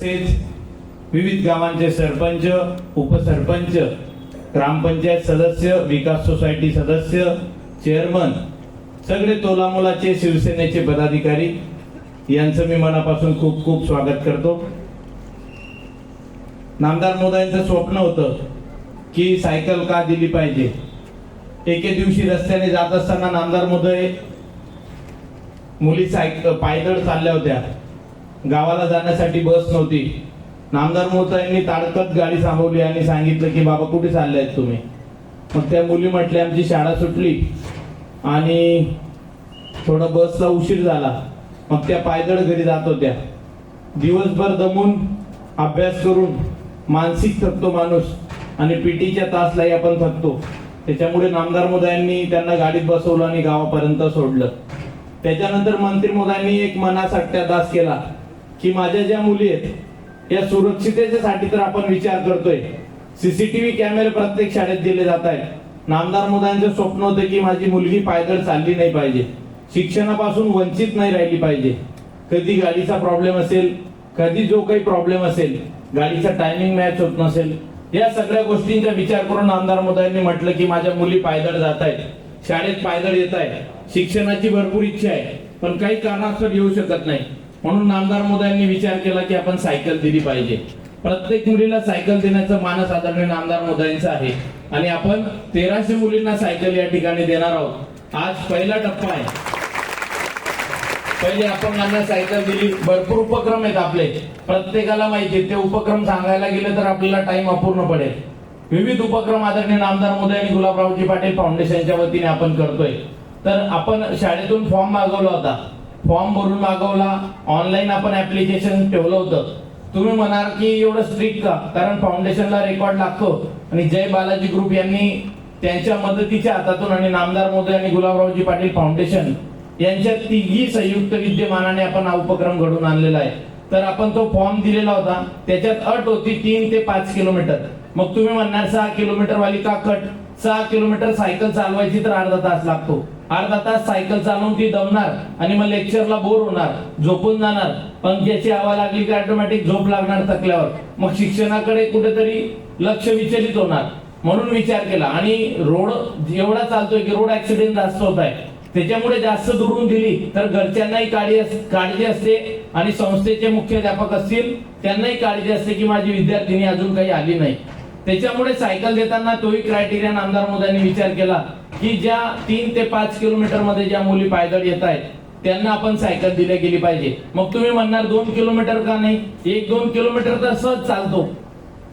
तसेच विविध गावांचे सरपंच उपसरपंच ग्रामपंचायत सदस्य विकास सोसायटी सदस्य चेअरमन सगळे तोलामोलाचे शिवसेनेचे पदाधिकारी यांचं मी मनापासून खूप खूप स्वागत करतो. नामदार मोदयांचं स्वप्न होतं की सायकल का दिली पाहिजे? एके दिवशी रस्त्याने जात असताना नामदार मोदय मुली सायक पायदळ चालल्या होत्या. गावाला जाण्यासाठी बस नव्हती. नामदार मोहताईंनी ताडकत गाडी थांबवली आणि सांगितलं की बाबा कुठे चालले आहेत तुम्ही? मग त्या मुली म्हटल्या आमची शाळा सुटली आणि थोडा बसचा उशीर झाला. मग त्या पायदळ घरी जात होत्या. दिवसभर दमून अभ्यास करून मानसिक थकतो माणूस आणि पीटीच्या तासलाही आपण थकतो. त्याच्यामुळे नामदार मोदयांनी त्यांना गाडीत बसवलं आणि गावापर्यंत सोडलं. त्याच्यानंतर मंत्री मोदयांनी एक मनासाठ्या दास केला. की माझ्या ज्या मुली आहेत या सुरक्षिततेच्यासाठी तर आपण विचार करतोय. सीसीटीव्ही कॅमेरे प्रत्येक शाळेत दिले जात आहेत. नामदार मोदयांचं स्वप्न होतं की माझी मुलगी पायदळ चालली नाही पाहिजे. शिक्षणापासून वंचित नाही राहिली पाहिजे. कधी गाडीचा प्रॉब्लेम असेल कधी जो काही प्रॉब्लेम असेल गाडीचा टायमिंग मॅच होत नसेल या सगळ्या गोष्टींचा विचार करून आमदार मोदयांनी म्हटलं की माझ्या मुली पायदळ जात आहेत. शाळेत पायदळ येत आहेत. शिक्षणाची भरपूर इच्छा आहे पण काही कारणास्तव येऊ शकत नाही. म्हणून नामदार मोदयांनी विचार केला की आपण सायकल दिली पाहिजे. प्रत्येक मुलीला सायकल देण्याचं मानस आदरणीय नामदार मोदयांचं आहे. आणि आपण तेराशे मुलींना सायकल या ठिकाणी देणार आहोत. आज पहिला टप्पा आहे. पहिले अपंगांना सायकल दिली. भरपूर उपक्रम आहेत आपले. प्रत्येकाला माहिती ते उपक्रम सांगायला गेले तर आपल्याला टाइम अपूर्ण पडेल. विविध उपक्रम आदरणीय नामदार मोदी आणि गुलाबरावजी पाटील फाउंडेशनच्या वतीने आपण करतोय. तर आपण शाळेतून फॉर्म मागवला होता. फॉर्म भरून मागवला. ऑनलाईन आपण ऍप्लिकेशन ठेवलं होतं. तुम्ही म्हणाल की एवढं स्ट्रिक्ट का? कारण फाउंडेशनला रेकॉर्ड लागतो. आणि जय बालाजी ग्रुप यांनी त्यांच्या मदतीच्या हातातून आणि नामदार मोदी आणि गुलाबरावजी पाटील फाउंडेशन यांच्या तिघी संयुक्त विद्यमानाने आपण हा उपक्रम घडून आणलेला आहे. तर आपण तो फॉर्म दिलेला होता. त्याच्यात अट होती तीन ते पाच किलोमीटर. मग तुम्ही म्हणणार सहा किलोमीटर वाली का कट? सहा किलोमीटर सायकल चालवायची तर अर्धा तास लागतो. अर्धा तास सायकल चालवून ती दमणार आणि मग लेक्चरला बोर होणार झोपून जाणार. पंख्याची हवा लागली की ऑटोमॅटिक झोप लागणार थकल्यावर. मग शिक्षणाकडे कुठेतरी लक्ष विचलित होणार. म्हणून विचार केला. आणि रोड एवढा चालतोय की रोड ऍक्सिडेंट जास्त होत आहे. त्याच्यामुळे जास्त दुरून दिली तर घरच्यांनाही काळजी काळजी असते आणि संस्थेचे मुख्याध्यापक असतील त्यांनाही काळजी असते की माझी विद्यार्थिनी अजून काही आली नाही. त्याच्यामुळे सायकल देताना तोही क्रायटेरिया नामदार मोदयांनी विचार केला की ज्या तीन ते पाच किलोमीटरमध्ये ज्या मुली पायदळ येत आहेत त्यांना आपण सायकल दिल्या गेली पाहिजे. मग तुम्ही म्हणणार दोन किलोमीटर का नाही? एक दोन किलोमीटर तर सहज चालतो.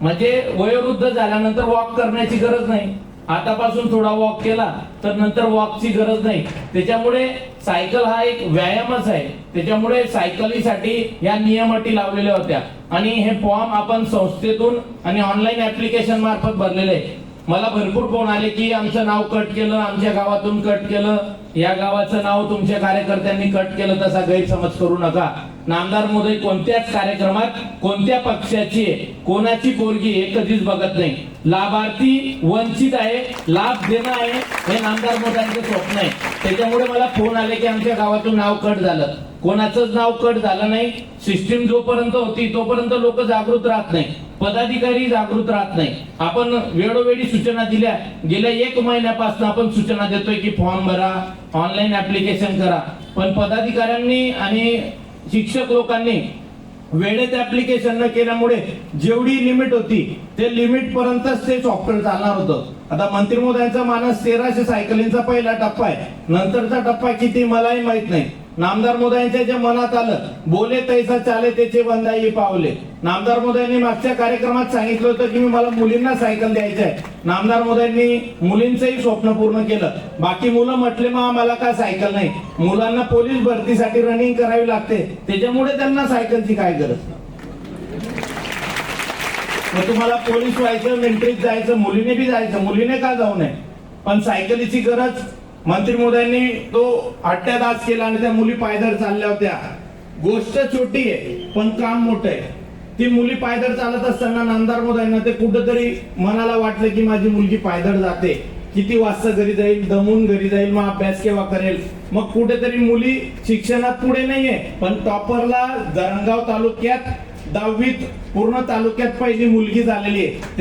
म्हणजे वयोवृद्ध झाल्यानंतर वॉक करण्याची गरज नाही. आतापासून थोडा वॉक केला तर नंतर वॉकची गरज नाही. त्याच्यामुळे सायकल हा एक व्यायामच आहे. त्याच्यामुळे सायकलीसाठी या नियमटी लावलेल्या होत्या. आणि हे फॉर्म आपण संस्थेतून आणि ऑनलाईन ऍप्लिकेशन मार्फत भरलेले आहे. मला भरपूर फोन आले की आमचं नाव कट केलं आमच्या गावातून कट केलं. या गावाचं नाव तुमच्या कार्यकर्त्यांनी कट केलं तसा गैरसमज करू नका. नामदार मोदी कोणत्याच कार्यक्रमात कोणत्या पक्षाची कोणाची पोरगी हे कधीच बघत नाही. लाभार्थी वंचित आहे लाभ देणं आहे हे नामदार मोदांचं स्वप्न आहे. त्याच्यामुळे मला फोन आले की आमच्या गावातून नाव कट झालं. कोणाचंच नाव कट झालं नाही. सिस्टीम जोपर्यंत होती तोपर्यंत लोक जागृत राहत नाही. पदाधिकारी जागृत राहत नाही. आपण वेळोवेळी सूचना दिल्या. गेल्या एक महिन्यापासून आपण सूचना देतोय की फॉर्म भरा ऑनलाईन ऍप्लिकेशन करा. पण पदाधिकाऱ्यांनी आणि शिक्षक लोकांनी वेळेत ऍप्लिकेशन न केल्यामुळे जेवढी लिमिट होती ते लिमिट पर्यंतच ते सॉफ्टवेअर चालणार होतं. आता मंत्री मोदयांचा मानस तेराशे सायकलींचा पहिला टप्पा आहे. नंतरचा टप्पा किती मलाही माहीत नाही. नामदार मोदयांच्या जे मनात आलं बोले तैसा चाले त्याचे बंदाई पावले. नामदार मोदयांनी मागच्या कार्यक्रमात सांगितलं होतं की मी मला मुलींना सायकल द्यायचं आहे नामदार मोदयांनी मुलींचंही स्वप्न पूर्ण केलं. बाकी मुलं म्हटले मग आम्हाला का सायकल नाही? मुलांना पोलीस भरतीसाठी रनिंग करावी लागते. त्याच्यामुळे त्यांना सायकलची काय गरज? मग तुम्हाला पोलीस व्हायचं मिलिटरीत जायचं मुलीने बी जायचं. मुलीने का जाऊ नये? पण सायकलीची गरज मंत्री मोदयांनी तो अट्ट्यादास केला आणि त्या मुली पायदळ चालल्या होत्या. गोष्ट छोटी आहे पण काम मोठं आहे. ती मुली पायदळ चालत असताना नंदार मोदयांना ते कुठंतरी मनाला वाटलं की माझी मुलगी पायदळ जाते. किती वाजता घरी जाईल दमून घरी जाईल मग अभ्यास केव्हा करेल? मग कुठेतरी मुली शिक्षणात पुढे नाहीये पण टॉपरला धरणगाव तालुक्यात दहावीत पूर्ण तालुक्यात पहिली मुलगी झालेली आहे.